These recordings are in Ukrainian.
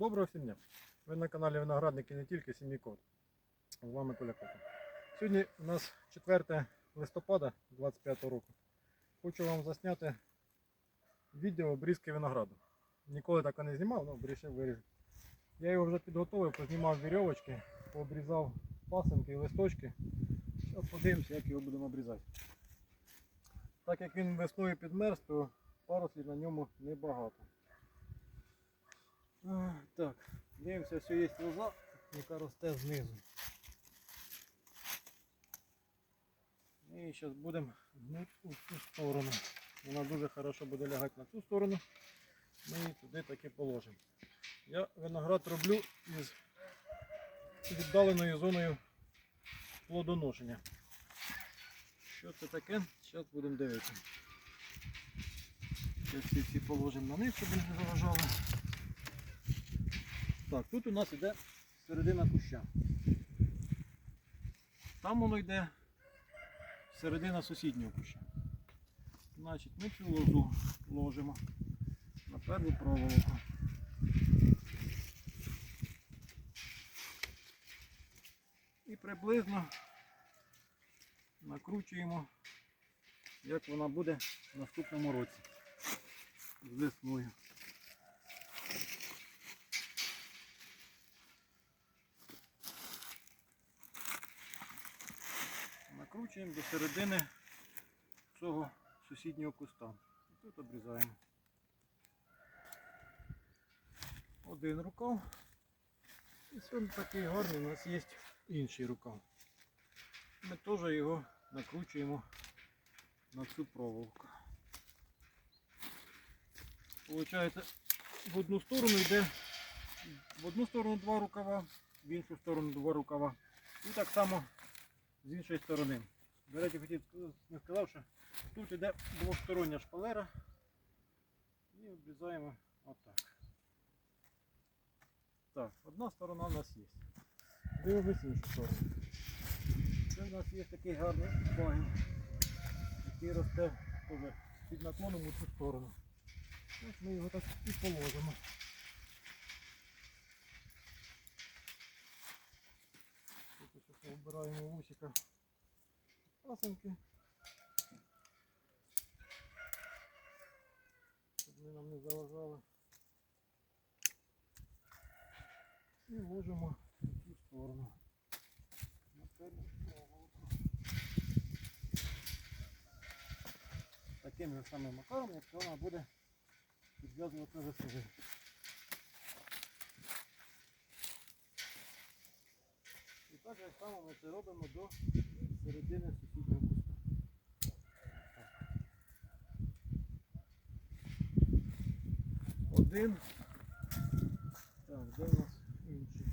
Доброго всім дня! Ви на каналі Виноградники не тільки сім'ї кот. З вами Коля Сьогодні у нас 4 листопада 25 року. Хочу вам засняти відео обрізки винограду. Ніколи так не знімав, але вирішив вирізати. Я його вже підготовив, познімав вірьовочки, пообрізав пасинки і листочки. Зараз подивимося, як його будемо обрізати. Так як він весною підмерз, то парослів на ньому небагато. Так, дивимося, все є лоза, яка росте знизу. І зараз будемо гнути у цю сторону. Вона дуже хорошо буде лягати на цю сторону. Ми її туди таки положимо. Я виноград роблю із віддаленою зоною плодоношення. Що це таке? Зараз будемо дивитися. Зараз всі положимо на них, щоб не заважали. Так, тут у нас йде середина куща. Там воно йде середина сусіднього куща. Значить, ми цю лозу ложимо на першу проволоку. І приблизно накручуємо, як вона буде в наступному році з весною. Накручуємо до середини цього сусіднього куста. І тут обрізаємо. Один рукав. І сьогодні такий гарний у нас є інший рукав. Ми теж його накручуємо на цю проволоку. Получається, в одну сторону йде, в одну сторону два рукава, в іншу сторону два рукава. І так само з іншої сторони. До речі, хотів не сказав, що тут йде двостороння шпалера і обрізаємо отак. Так, одна сторона у нас є. Дивимось іншу сторону. Це у нас є такий гарний пагін, який росте під наклоном у цю сторону. Ось ми його так і положимо. Вбираємо вусика пасенки. Щоб вони нам не заважали. І ложимо в цю сторону. На першу проволоку. Таким же самим макаром, якщо вона буде підв'язувати на весною. І так же само ми це робимо до середини сусіднього куста. Один. Так, де у нас інший?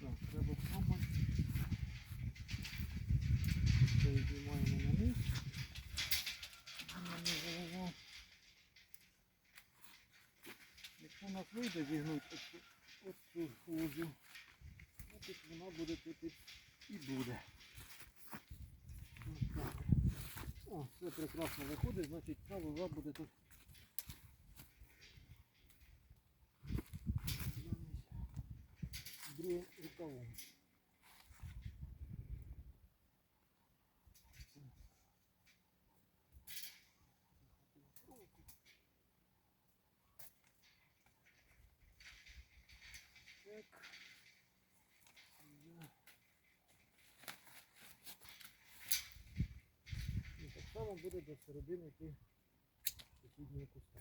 Так, треба пробувати. Це знімаємо на низ. щоб вона не заважав. Якщо у нас вийде зігнути оцю, лозу, значить вона буде тут і, буде. О, все прекрасно виходить, значить ця лоза буде тут. Другим рукавом. Так. Є. І так само буде до середини йти сусіднього куста.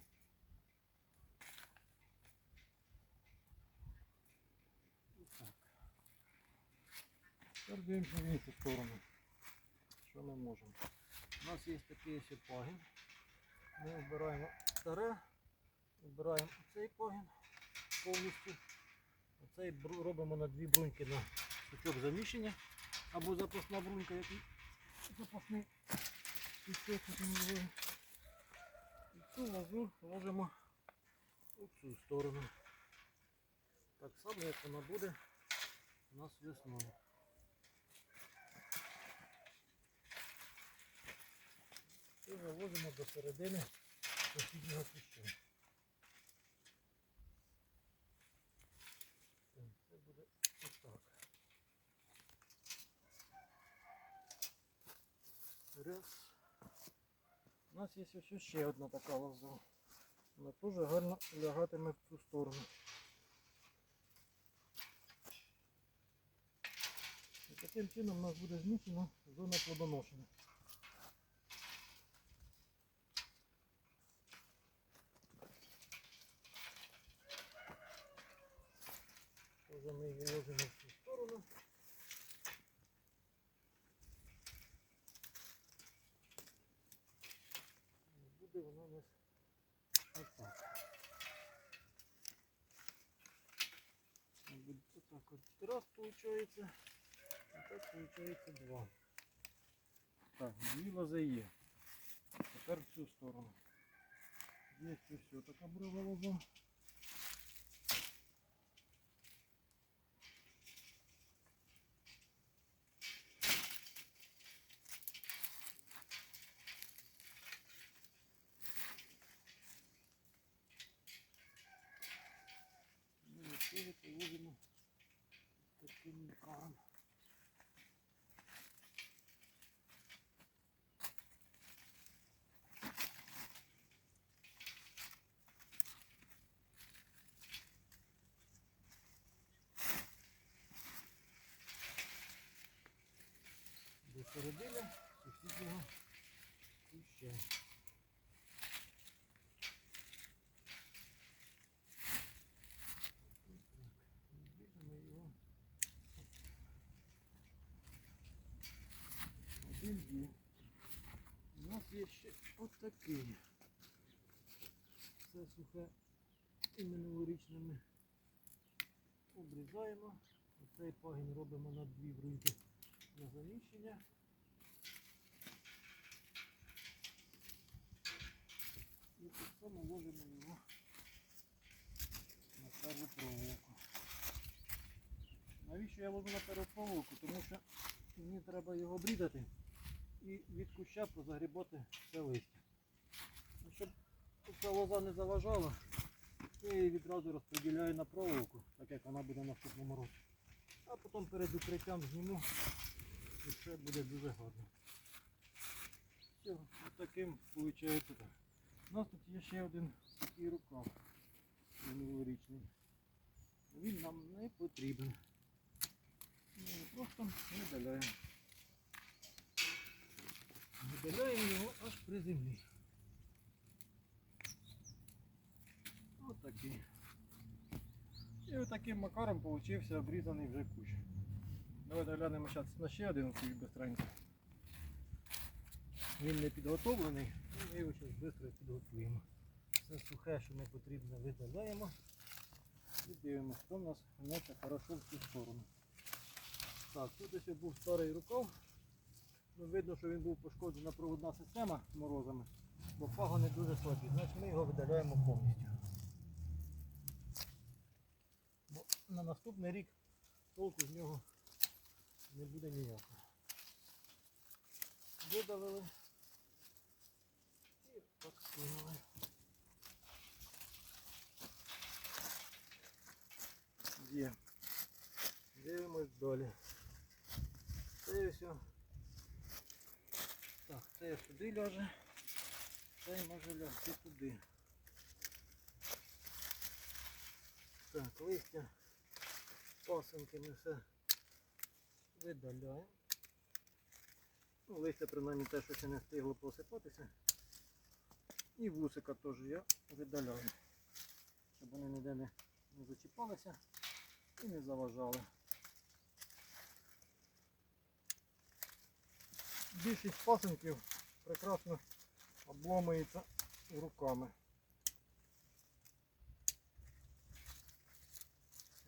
Тепер дивимося в іншу сторону. Що ми можемо? У нас є такий ще пагін. Ми вбираємо старе, вбираємо цей пагін повністю. Оцей робимо на дві бруньки на сучок заміщення. Або запасна брунька, який запасний і все тут ми І цю лозу ложимо у цю сторону. Так само, як вона буде у нас весною. І вивозимо до середини сусіднього кущу. Нас є ось ще одна така лоза. Вона теж гарно лягатиме в цю сторону. І таким чином у нас буде зміцнена зона плодоношення. Ми її ложимо в цю сторону. І Буде вона у нас отак. Буде отак раз виходить. А так виходить два. Так, дві лози є. Тепер в цю сторону. Є все так лоза. Ми теж положимо таким макаром. До середини сусіднього куща. Візьмемо його. Один є. У нас є ще отакий. Це сухе і минулорічне ми обрізаємо. Оцей пагін робимо на дві бруньки на заміщення. І так само ложимо його на перву проволоку. Навіщо я ложу на перву проволоку? Тому що мені треба його обрізати і від куща позагрібати все листя. Ну, щоб ця лоза не заважала, я її відразу розподіляю на проволоку, так як вона буде наступному році. А потім перед укриттям зніму і все буде дуже гарно. Все, ось таким виходить. У нас тут є ще один такий рукав минулорічний. Він нам не потрібен. Ми просто видаляємо. Видаляємо його аж при землі. Ось такий. І отаким макаром получився обрізаний вже кущ. Давайте глянемо зараз на ще один кущ бистренько. Він не підготовлений, ми його зараз швидко підготуємо. Все сухе, що не потрібно, видаляємо. І дивимося, що в нас гнеться хорошо в цю сторону. Так, тут ось був старий рукав. Ну, видно, що він був пошкоджена проводна система морозами, бо пагони дуже слабі. Значить ми його видаляємо повністю. Бо на наступний рік толку з нього не буде ніякого. Видалили і подкинули. Є. Дивимось далі. Це все. Це сюди ляже, це може лягти туди. Так, листя, пасинки ми все видаляємо. Ну, листя принаймні те, що ще не встигло посипатися. І вусика теж я видаляю, щоб вони ніде не зачіпалися і не заважали. Більшість пасинків прекрасно обломується руками.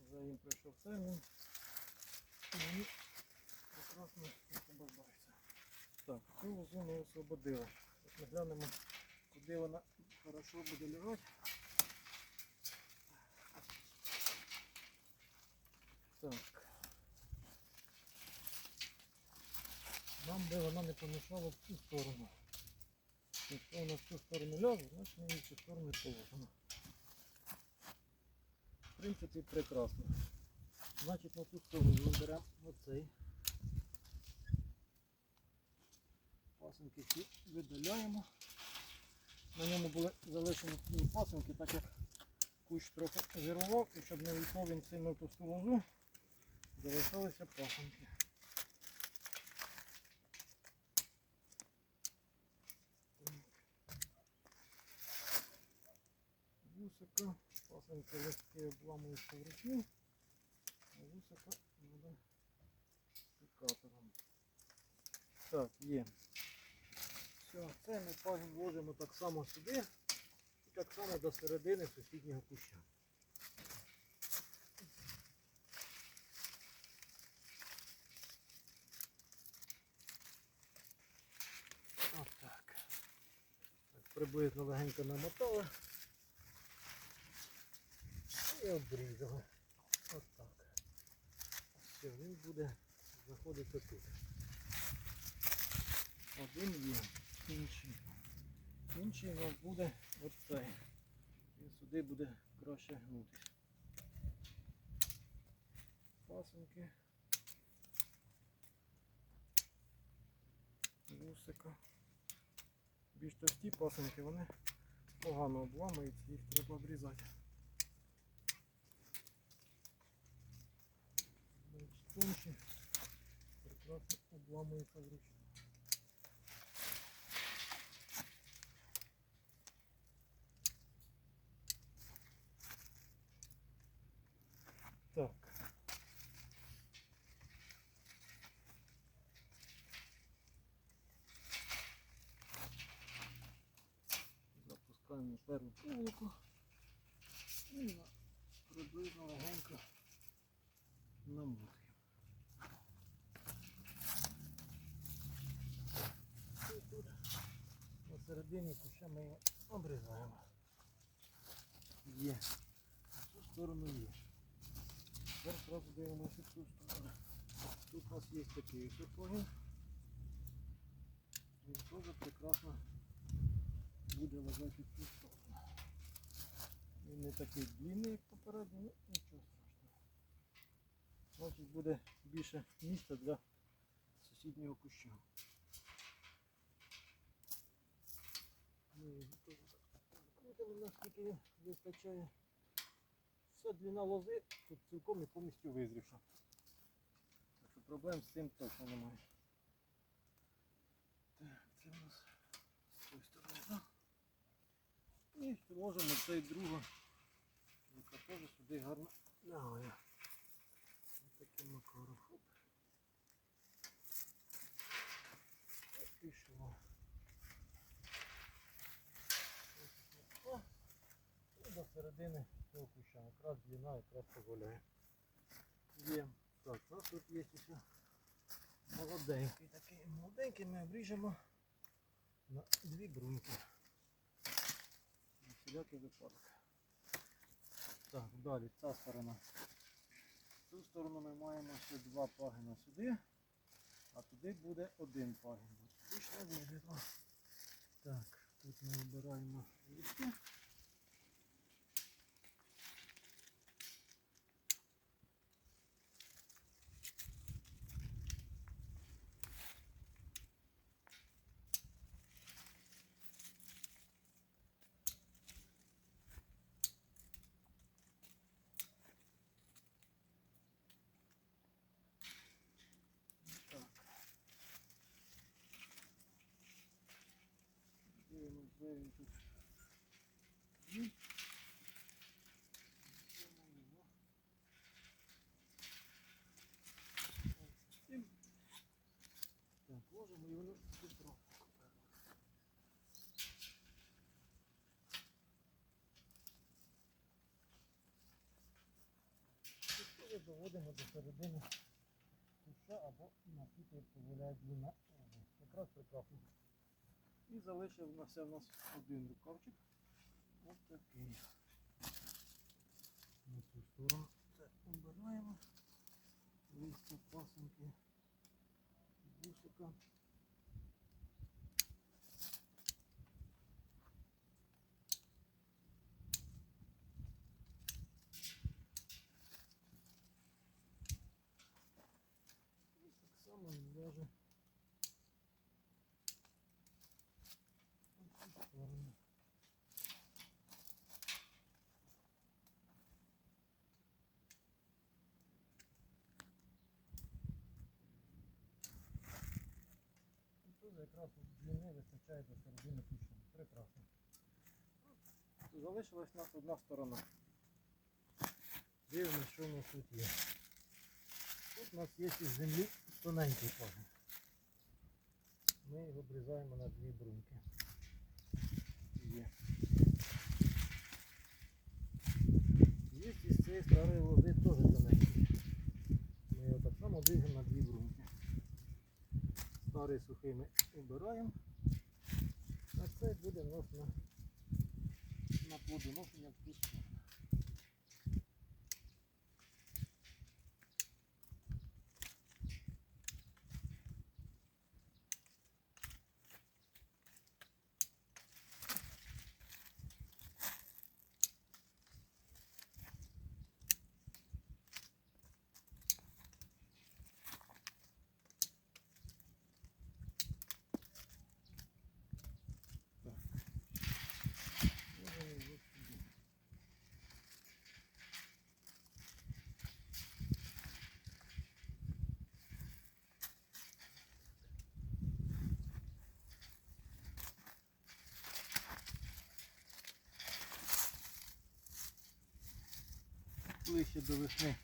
Вже їм прийшов термін. І прекрасно освобождаються. Так, цю лозу ми освободили. От ми глянемо, куди вона хорошо буде лежати. Так. Нам би вона не помішала в цю сторону. Якщо вона в цю сторону ляже, значить ми її в цю сторону положимо. В принципі, прекрасно. Значить, на ту сторону ми беремо оцей. Пасинки ці видаляємо. На ньому були залишені пасинки, так як кущ трохи зірвав, і щоб не війшов він сильно в товсту лозу, залишалися пасинки. Вусика, пасинки листки обламуються вручну, а вусика буде пікатором. Так, є. Все, це ми пагін ложимо так само сюди і так само до середини сусіднього куща. Отак. Так, приблизно легенько намотали і обрізали. Отак. Все, він буде знаходитися тут. Один є, інший. Інший у нас буде оцей. Він сюди буде краще гнутися. Пасенки. Вусика. Більш товсті пасенки, вони погано обламуються, їх треба обрізати. Тонші, прекрасно обламуються вручну. Так. Запускаємо першу проволоку і на приблизно легенько намотуємо. І тут середині куща ми його обрізаємо. Є. В цю сторону є. Тепер одразу дивимося в цю сторону. Тут у нас є такий сипогін. Він теж прекрасно буде лежати цю сторону. Він не такий длинний, як попередній, ну нічого страшного. Значить буде більше місця для сусіднього куща. Так закрутимо, наскільки він вистачає. Вся длина лози тут цілком і повністю визрівша. Так що проблем з цим точно немає. Так, це у нас з цієї сторони. І ложимо цей другу, яка теж сюди гарно лягає. Ось таким макаром. Хоп. І пішло. О, І до середини цього куща. Якраз длина якраз дозволяє. Є. Так, у нас тут є ще молоденький такий. Молоденький ми обріжемо на дві бруньки. На всілякий випадок. Так, далі ця сторона. Цю сторону ми маємо ще два пагина сюди, а туди буде один пагін. Вийшло виглядло. Так, тут ми обираємо листя. Так. Дивимось, де він Так, ложимо і воно. І доводимо до середини куща або наскільки дозволяє длина. лози. Якраз прекрасно. І залишився в нас один рукавчик. Ось такий. На цю сторону це обираємо. Листя, пасенки, вусика. даже. І Тут якраз длини вистачає до середини куща. Прекрасно. Залишилась у нас одна сторона. Дивимося, що у нас тут є. Тут у нас є із землі тоненький пагін. Ми його обрізаємо на дві бруньки. Є. Є із цієї старої лози теж тоненький. Ми його так само обріжемо на дві бруньки. Старий сухими убираємо. А це буде у нас на, на плодоношення в цю сторону. Ближче до весни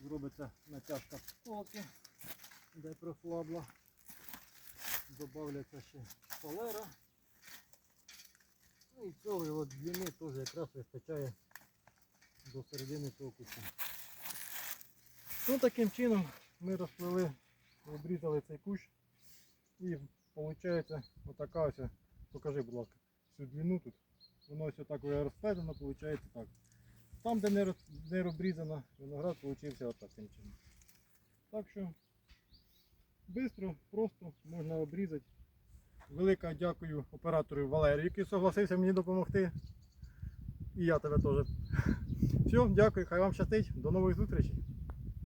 зробиться натяжка полки, де прослабла. Добавляться ще фалера. Ну і цього його длини теж якраз вистачає до середини цього куста. Ну таким чином ми розплели, обрізали цей кущ і виходить отака ось, покажи, будь ласка, всю длину тут. Воно ось отак розплетено, виходить так. Там, де не, обрізано, виноград вийшов отак таким чином. Так що швидко, просто можна обрізати. Велике дякую оператору Валерію, який согласився мені допомогти. І я тебе теж. Все, дякую, хай вам щастить. До нових зустрічей.